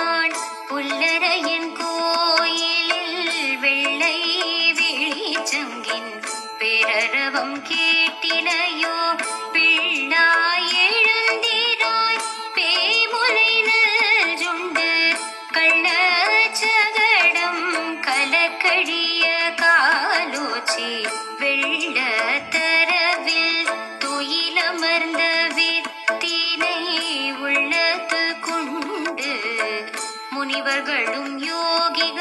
நான் புல்லரையன் கோயிலில் வெள்ளை விழிச்சங்கின் பிறரவம் கேட்டினையோ பிள்ளாய் எழுந்திராய் பேமுலை நல்ஜுண்டு கள்ளச்சகடம் கலக்கழிய காலோச்சி வெள்ளத்தரவில் துயிலமர்ந்த வி முனிவர்களும் யோகிகள்